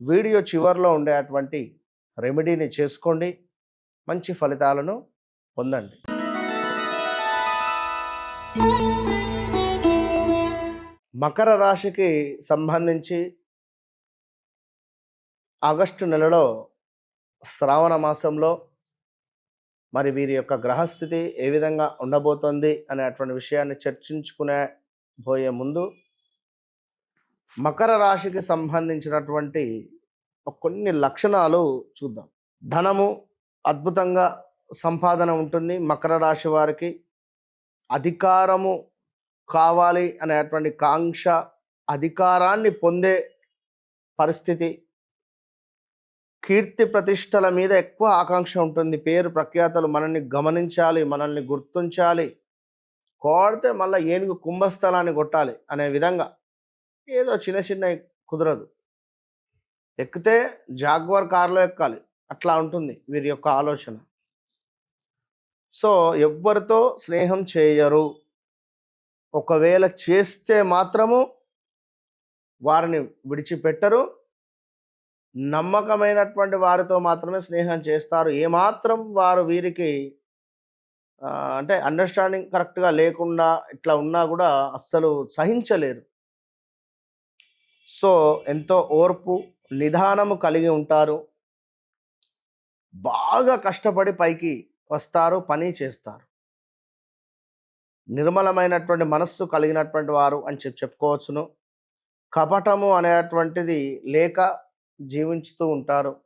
Video చివరిలో ఉండేటువంటి రెమెడీని చేసుకోండి. మంచి ఫలితాలను పొందండి. మకర రాశికి సంబంధించి ఆగస్టు నెలలో శ్రావణ మాసంలో మరి వీరి యొక్క గ్రహస్థితి ఏ విధంగా ఉండబోతోంది అనేటువంటి విషయాన్ని చర్చించుకునే పోయే ముందు మకర రాశికి సంబంధించినటువంటి కొన్ని లక్షణాలు చూద్దాం. ధనము అద్భుతంగా సంపాదన ఉంటుంది. మకర రాశి వారికి అధికారము కావాలి అనేటువంటి కాంక్ష అధికారాన్ని పొందే పరిస్థితి కీర్తి ప్రతిష్టల మీద ఎక్కువ ఆకాంక్ష ఉంటుంది. పేరు ప్రఖ్యాతలు మనల్ని గమనించాలి మనల్ని గుర్తించాలి. కోడితే మళ్ళీ ఏనుగు కుంభస్థలాన్ని కొట్టాలి అనే విధంగా ఏదో చిన్న చిన్న కుదరదు. ఎక్కితే జాగ్వర్ కారులో ఎక్కాలి. అట్లా ఉంటుంది వీరి యొక్క ఆలోచన. సో ఎవ్వరితో స్నేహం చేయరు. ఒకవేళ చేస్తే మాత్రము వారిని విడిచిపెట్టరు. నమ్మకమైనటువంటి వారితో మాత్రమే స్నేహం చేస్తారు. ఏమాత్రం వారు వీరికి అంటే అండర్స్టాండింగ్ కరెక్ట్గా లేకుండా ఇట్లా ఉన్నా కూడా అస్సలు సహించలేరు. సో ఎంతో ఓర్పు నిదానము కలిగి ఉంటారు. బాగా కష్టపడి పైకి వస్తారు పని చేస్తారు. నిర్మలమైనటువంటి మనస్సు కలిగినటువంటి వారు అని చెప్పి చెప్పుకోవచ్చును. కపటము అనేటువంటిది లేక జీవించుతూ ఉంటారు.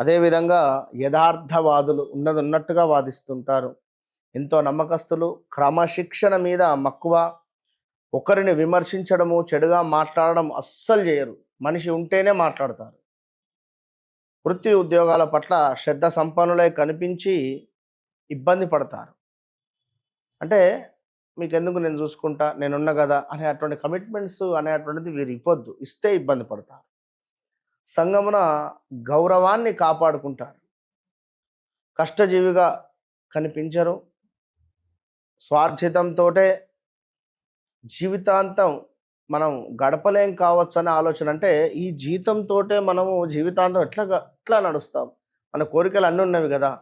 అదేవిధంగా యథార్థవాదులు ఉన్నది ఉన్నట్టుగా వాదిస్తుంటారు. ఎంతో నమ్మకస్తులు క్రమశిక్షణ మీద మక్కువ ఒకరిని విమర్శించడము చెడుగా మాట్లాడడం అస్సలు చేయరు. మనిషి ఉంటేనే మాట్లాడతారు. వృత్తి ఉద్యోగాల పట్ల శ్రద్ధ సంపన్నులై కనిపించి ఇబ్బంది పడతారు. అంటే మీకు ఎందుకు నేను చూసుకుంటా నేనున్న కదా అనే అటువంటి కమిట్మెంట్స్ అనేటువంటిది వీరు ఇవ్వద్దు. ఇస్తే ఇబ్బంది పడతారు. సంగమున గౌరవాన్ని కాపాడుకుంటారు. కష్టజీవిగా కనిపించరు. స్వార్థితంతో జీవితాంతం మనం గడపలేం కావచ్చు అనే ఆలోచన. అంటే ఈ జీతంతో మనము జీవితాంతం ఎట్లా ఎట్లా నడుస్తాం? మన కోరికలు అన్నీ ఉన్నవి కదా?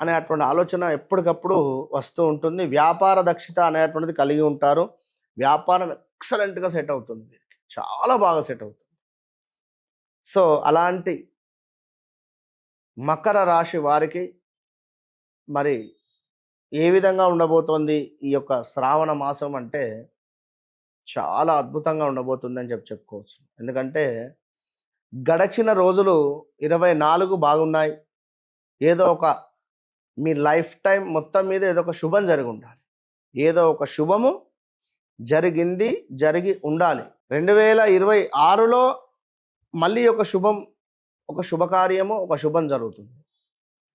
అనేటువంటి ఆలోచన ఎప్పటికప్పుడు వస్తూ ఉంటుంది. వ్యాపార దక్షత అనేటువంటిది కలిగి ఉంటారు. వ్యాపారం ఎక్సలెంట్గా సెట్ అవుతుంది. వీరికి చాలా బాగా సెట్ అవుతుంది. సో అలాంటి మకర రాశి వారికి మరి ఏ విధంగా ఉండబోతోంది? ఈ యొక్క శ్రావణ మాసం అంటే చాలా అద్భుతంగా ఉండబోతుంది అని చెప్పి చెప్పుకోవచ్చు. ఎందుకంటే గడచిన రోజులు ఇరవై నాలుగు బాగున్నాయి. ఏదో ఒక మీ లైఫ్ టైం మొత్తం మీద ఏదో ఒక శుభం జరిగి ఉండాలి. ఏదో ఒక శుభము జరిగింది జరిగి ఉండాలి. రెండు వేల ఇరవై ఆరులో మళ్ళీ ఒక శుభం ఒక శుభకార్యము ఒక శుభం జరుగుతుంది.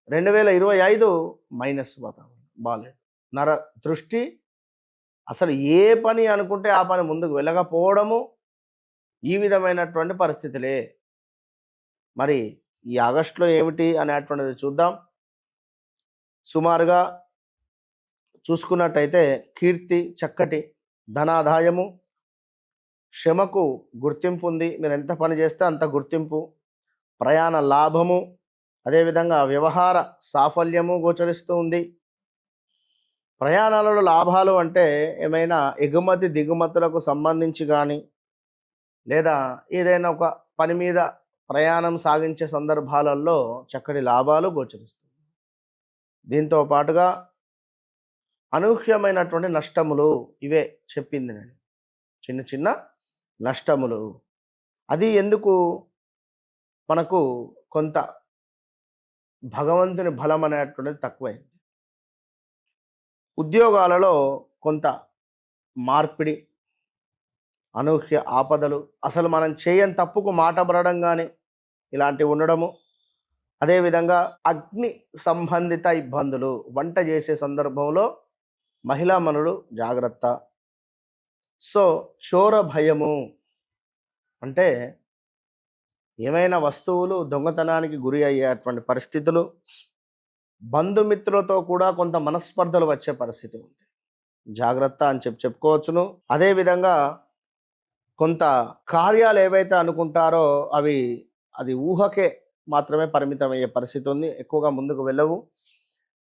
రెండు వేల ఇరవై ఐదు మైనస్ వాతావరణం. బాగాలేదు నర దృష్టి అసలు ఏ పని అనుకుంటే ఆ పని ముందుకు వెళ్ళకపోవడము ఈ విధమైనటువంటి పరిస్థితులే. మరి ఈ ఆగస్టులో ఏమిటి అనేటువంటిది చూద్దాం. సుమారుగా చూసుకున్నట్టయితే కీర్తి చక్కటి ధనాదాయము శ్రమకు గుర్తింపు ఉంది. మీరు ఎంత పని చేస్తే అంత గుర్తింపు. ప్రయాణ లాభము అదేవిధంగా వ్యవహార సాఫల్యము గోచరిస్తూ ఉంది. ప్రయాణాలలో లాభాలు అంటే ఏమైనా ఎగుమతి దిగుమతులకు సంబంధించి కానీ లేదా ఏదైనా ఒక పని మీద ప్రయాణం సాగించే సందర్భాలలో చక్కటి లాభాలు గోచరిస్తుంది దీంతో పాటుగా అనూహ్యమైనటువంటి నష్టములు ఇవే చెప్పింది నేను. చిన్న చిన్న నష్టములు. అది ఎందుకు మనకు కొంత భగవంతుని బలం అనేటువంటిది తక్కువైంది. ఉద్యోగాలలో కొంత మార్పిడి అనూహ్య ఆపదలు అసలు మనం చేయని తప్పుకు మాట పడడం కానీ ఇలాంటివి ఉండడము. అదేవిధంగా అగ్ని సంబంధిత ఇబ్బందులు వంట చేసే సందర్భంలో మహిళా మనులు జాగ్రత్త. సో చోర భయము అంటే ఏమైనా వస్తువులు దొంగతనానికి గురి అయ్యేటువంటి పరిస్థితులు బంధుమిత్రులతో కూడా కొంత మనస్పర్ధలు వచ్చే పరిస్థితి ఉంది. జాగ్రత్త అని చెప్పి చెప్పుకోవచ్చును. అదేవిధంగా కొంత కార్యాలు ఏవైతే అనుకుంటారో అవి అది ఊహకే మాత్రమే పరిమితం అయ్యే పరిస్థితి ఉంది. ఎక్కువగా ముందుకు వెళ్ళవు.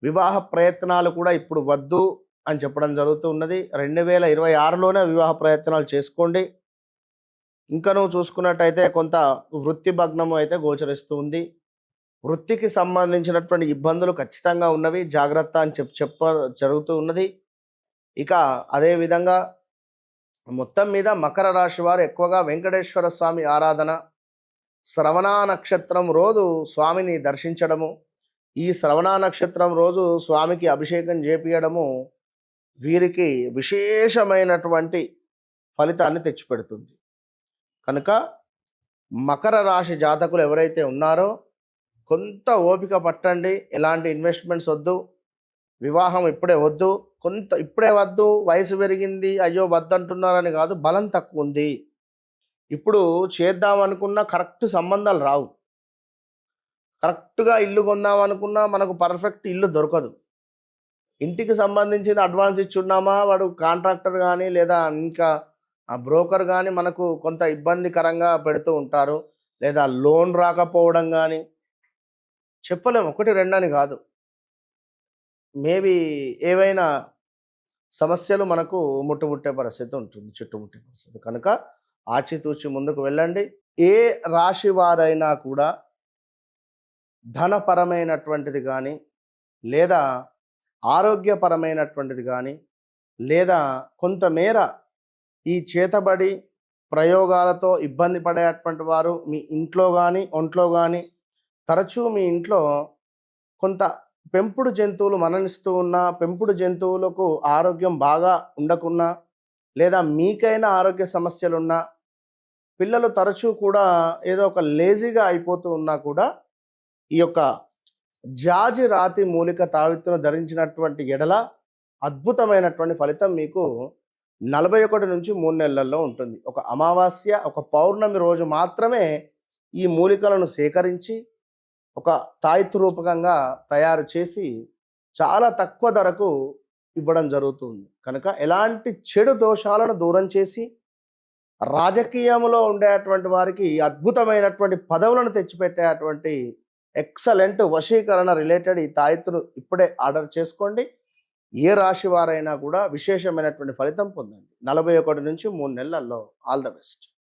వివాహ ప్రయత్నాలు కూడా ఇప్పుడు వద్దు అని చెప్పడం జరుగుతూ ఉన్నది. రెండు వేల ఇరవై ఆరులోనే వివాహ ప్రయత్నాలు చేసుకోండి. ఇంకా నువ్వు చూసుకున్నట్టయితే కొంత వృత్తి భగ్నము అయితే గోచరిస్తుంది వృత్తికి సంబంధించినటువంటి ఇబ్బందులు ఖచ్చితంగా ఉన్నవి. జాగ్రత్త అని చెప్పి చెప్ప జరుగుతూ ఉన్నది. ఇక అదే విధంగా మొత్తం మీద మకర రాశి వారు ఎక్కువగా వెంకటేశ్వర స్వామి ఆరాధన శ్రవణ నక్షత్రం రోజు స్వామిని దర్శించడము ఈ శ్రవణ నక్షత్రం రోజు స్వామికి అభిషేకం చేపియడము వీరికి విశేషమైనటువంటి ఫలితాన్ని తెచ్చిపెడుతుంది. కనుక మకర రాశి జాతకులు ఎవరైతే ఉన్నారో కొంత ఓపిక పట్టండి ఎలాంటి ఇన్వెస్ట్మెంట్స్ వద్దు వివాహం ఇప్పుడే వద్దు కొంత ఇప్పుడే వద్దు వయసు పెరిగింది అయ్యో వద్దంటున్నారని కాదు బలం తక్కువ ఉంది. ఇప్పుడు చేద్దాం అనుకున్న కరెక్ట్ సంబంధాలు రావు. కరెక్ట్గా ఇల్లు కొందాం అనుకున్నా మనకు పర్ఫెక్ట్ ఇల్లు దొరకదు. ఇంటికి సంబంధించిన అడ్వాన్స్ ఇచ్చున్నామా? వాడు కాంట్రాక్టర్ కానీ లేదా ఇంకా ఆ బ్రోకర్ కానీ మనకు కొంత ఇబ్బందికరంగా పెడుతూ ఉంటారు. లేదా లోన్ రాకపోవడం కానీ చెప్పలేము. ఒకటి రెండని కాదు. మేబీ ఏవైనా సమస్యలు మనకు ముట్టుముట్టే పరిస్థితి ఉంటుంది. చుట్టుముట్టే పరిస్థితి. కనుక ఆచితూచి ముందుకు వెళ్ళండి. ఏ రాశి వారైనా కూడా ధనపరమైనటువంటిది కానీ లేదా ఆరోగ్యపరమైనటువంటిది కానీ లేదా కొంతమేర ఈ చేతబడి ప్రయోగాలతో ఇబ్బంది పడేటువంటి వారు మీ ఇంట్లో కానీ ఒంట్లో కానీ తరచూ మీ ఇంట్లో కొంత పెంపుడు జంతువులు మరణిస్తూ ఉన్నా పెంపుడు జంతువులకు ఆరోగ్యం బాగా ఉండకున్నా లేదా మీకైనా ఆరోగ్య సమస్యలున్నా పిల్లలు తరచూ కూడా ఏదో ఒక లేజీగా అయిపోతూ ఉన్నా కూడా ఈ యొక్క జాజి రాతి మూలిక తావిత్తును ధరించినటువంటి ఎడల అద్భుతమైనటువంటి ఫలితం మీకు నలభై ఒకటి నుంచి మూడు నెలల్లో ఉంటుంది. ఒక అమావాస్య ఒక పౌర్ణమి రోజు మాత్రమే ఈ మూలికలను సేకరించి ఒక తాయిత్ రూపకంగా తయారు చేసి చాలా తక్కువ ధరకు ఇవ్వడం జరుగుతుంది. కనుక ఎలాంటి చెడు దోషాలను దూరం చేసి రాజకీయంలో ఉండేటువంటి వారికి అద్భుతమైనటువంటి పదవులను తెచ్చిపెట్టేటువంటి ఎక్సలెంట్ వశీకరణ రిలేటెడ్ ఈ తాయితును ఇప్పుడే ఆర్డర్ చేసుకోండి. ఏ రాశి వారైనా కూడా విశేషమైనటువంటి ఫలితం పొందండి. నలభై ఒకటి నుంచి మూడు నెలల్లో. All the best.